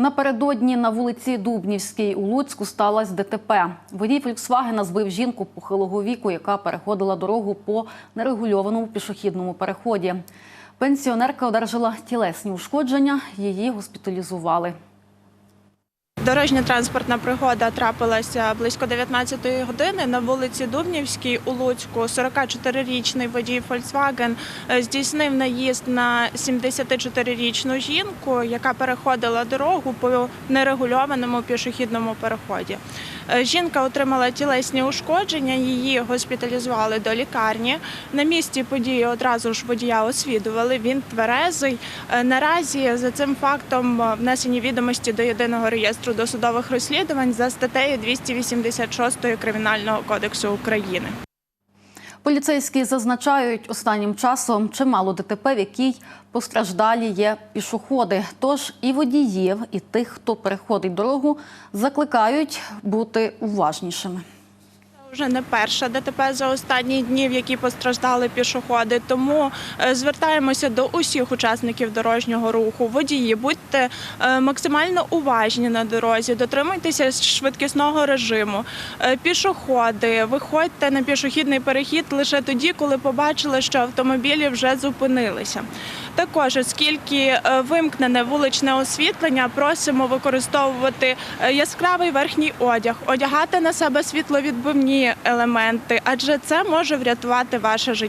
Напередодні на вулиці Дубнівській у Луцьку сталося ДТП. Водій Фольксвагена збив жінку похилого віку, яка переходила дорогу по нерегульованому пішохідному переході. Пенсіонерка одержала тілесні ушкодження, її госпіталізували. Дорожньо-транспортна пригода трапилася близько 19-ї години на вулиці Дубнівській у Луцьку. 44-річний водій Volkswagen е, здійснив наїзд на 74-річну жінку, яка переходила дорогу по нерегульованому пішохідному переході. Е, Жінка отримала тілесні ушкодження, її госпіталізували до лікарні. На місці події одразу ж водія освідували. Він тверезий. Е, Наразі за цим фактом внесені відомості до єдиного реєстру досудових розслідувань за статтею 286 Кримінального кодексу України. Поліцейські зазначають, останнім часом чимало ДТП, в якій постраждалі є пішоходи. Тож і водіїв, і тих, хто переходить дорогу, закликають бути уважнішими. Вже не перша ДТП за останні дні, в які постраждали пішоходи. Тому е, звертаємося до усіх учасників дорожнього руху. Водії, будьте е, максимально уважні на дорозі, дотримуйтеся швидкісного режиму. Е, Пішоходи, виходьте на пішохідний перехід лише тоді, коли побачили, що автомобілі вже зупинилися. Також, оскільки е, вимкнене вуличне освітлення, просимо використовувати е, яскравий верхній одяг, одягати на себе світловідбивні елементи, адже це може врятувати ваше життя.